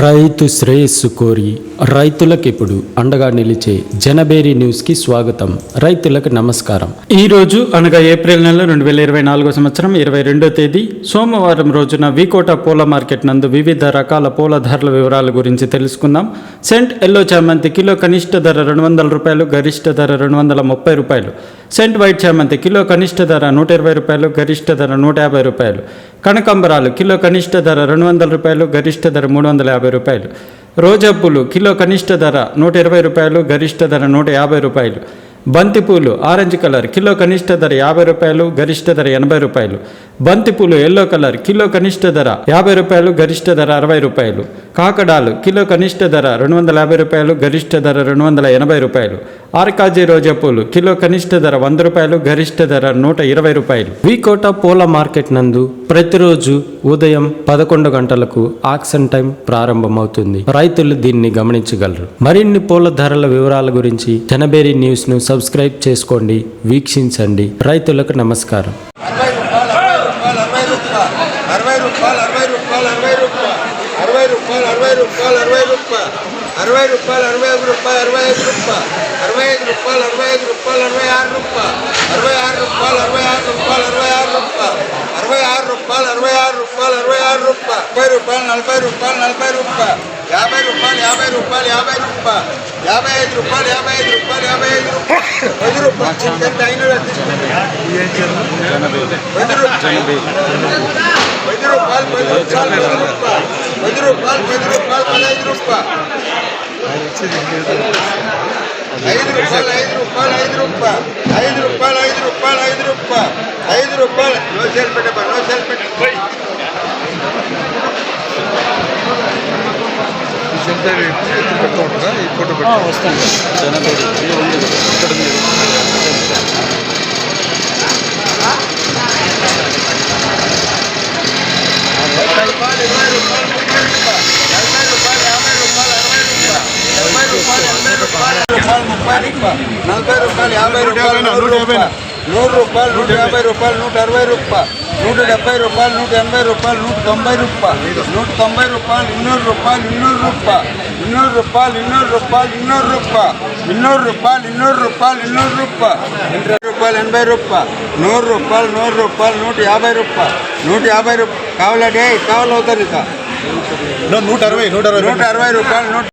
రైతు శ్రేయస్సు కోరి రైతులకు ఇప్పుడు అండగా నిలిచే జనబేరి న్యూస్కి స్వాగతం. రైతులకు నమస్కారం. ఈ రోజు అనగా ఏప్రిల్ నెల రెండు వేల ఇరవై నాలుగో సంవత్సరం ఇరవై రెండో తేదీ సోమవారం రోజున వికోట పూల మార్కెట్ నందు వివిధ రకాల పూల ధరల వివరాల గురించి తెలుసుకుందాం. సెంట్ ఎల్లో చామంతి కిలో కనిష్ట ధర రెండు వందల రూపాయలు గరిష్ట ధర రెండు వందల ముప్పై రూపాయలు. సెంట్ వైట్ చామంతి కిలో కనిష్ట ధర నూట ఇరవై రూపాయలు గరిష్ట ధర నూట యాభై రూపాయలు. కనకంబరాలు కిలో కనిష్ట ధర రెండు వందల రూపాయలు గరిష్ట ధర మూడు వందల యాభై రూపాయలు. రోజా పూలు కిలో కనిష్ట ధర నూట ఇరవై రూపాయలు గరిష్ట ధర నూట యాభై రూపాయలు. బంతిపూలు ఆరెంజ్ కలర్ కిలో కనిష్ట ధర యాభై రూపాయలు గరిష్ట ధర ఎనభై రూపాయలు. బంతిపూలు ఎల్లో కలర్ కిలో కనిష్ట ధర యాభై రూపాయలు గరిష్ట ధర అరవై రూపాయలు. కాకడాలు కిలో కనిష్ట ధర రెండు వందల యాభై రూపాయలు గరిష్ట ధర రెండు వందల ఎనభై రూపాయలు. ఆర్కాజీ రోజా పూలు కిలో కనిష్ట ధర వంద రూపాయలు గరిష్ట ధర నూట ఇరవై రూపాయలు. వీకోట పూల మార్కెట్ నందు ప్రతిరోజు ఉదయం పదకొండు గంటలకు ఆక్షన్ టైం ప్రారంభమవుతుంది రైతులు దీన్ని గమనించగలరు మరిన్ని పూల ధరల వివరాల గురించి జనబేరి న్యూస్ను సబ్స్క్రైబ్ చేసుకోండి వీక్షించండి రైతులకు నమస్కారం అరవై రూపాయలు అరవై ఐదు రూపాయలు అరవై ఐదు రూపాయలు అరవై ఐదు రూపాయలు అరవై ఐదు రూపాయలు అరవై ఆరు రూపాయలు అరవై ఆరు రూపాయలు అరవై ఆరు రూపాయలు అరవై ఆరు రూపాయలు అరవై ఆరు ముప్పై రూపాయలు నలభై రూపాయలు నలభై రూపాయలు యాభై రూపాయలు యాభై రూపాయలు యాభై రూపాయలు యాభై ఐదు రూపాయలు యాభై ఐదు రూపాయలు యాభై ఐదు రూపాయలు పది రూపాయలు ఎంత అయినా పది రూపాయలు పది రూపాయలు పది రూపాయలు పది రూపాయలు పది రూపాయలు పదహైదు రూపాయలు ఐదు రూపాయలు ఐదు రూపాయలు ఐదు రూపాయలు ఐదు రూపాయలు ఐదు రూపాయలు ఐదు రూపాయలు ఐదు రూపాయలు నో సేల్ పెట్టబా నో సేల్ పెట్ట సెల్ఫీ పెట్టుకుంటారా ఈ ఫోటో పెట్టుకో నలభై రూపాయలు యాభై రూపాయలు నూట యాభై నూరు రూపాయలు నూట యాభై రూపాయలు నూట అరవై రూపాయలు నూట డెబ్బై రూపాయలు నూట ఎనభై రూపాయలు నూట తొంభై రూపాయలు నూట తొంభై రూపాయలు ఇన్నూరు రూపాయలు ఇన్నూరు రూపాయలు ఇన్నూరు రూపాయలు ఇన్నూరు రూపాయలు ఇన్నూరు రూపాయలు ఇన్నూరు రూపాయలు ఇన్నూరు రూపాయలు ఇన్నూరు రూపాయలు ఇరవై రూపాయలు ఎనభై రూపాయలు నూరు రూపాయలు నూరు రూపాయలు నూట యాభై రూపాయలు నూట యాభై రూపాయలు కావాలంటే కావాలి అవుతారు ఇక నూట అరవై నూట అరవై నూట అరవై రూపాయలు నూట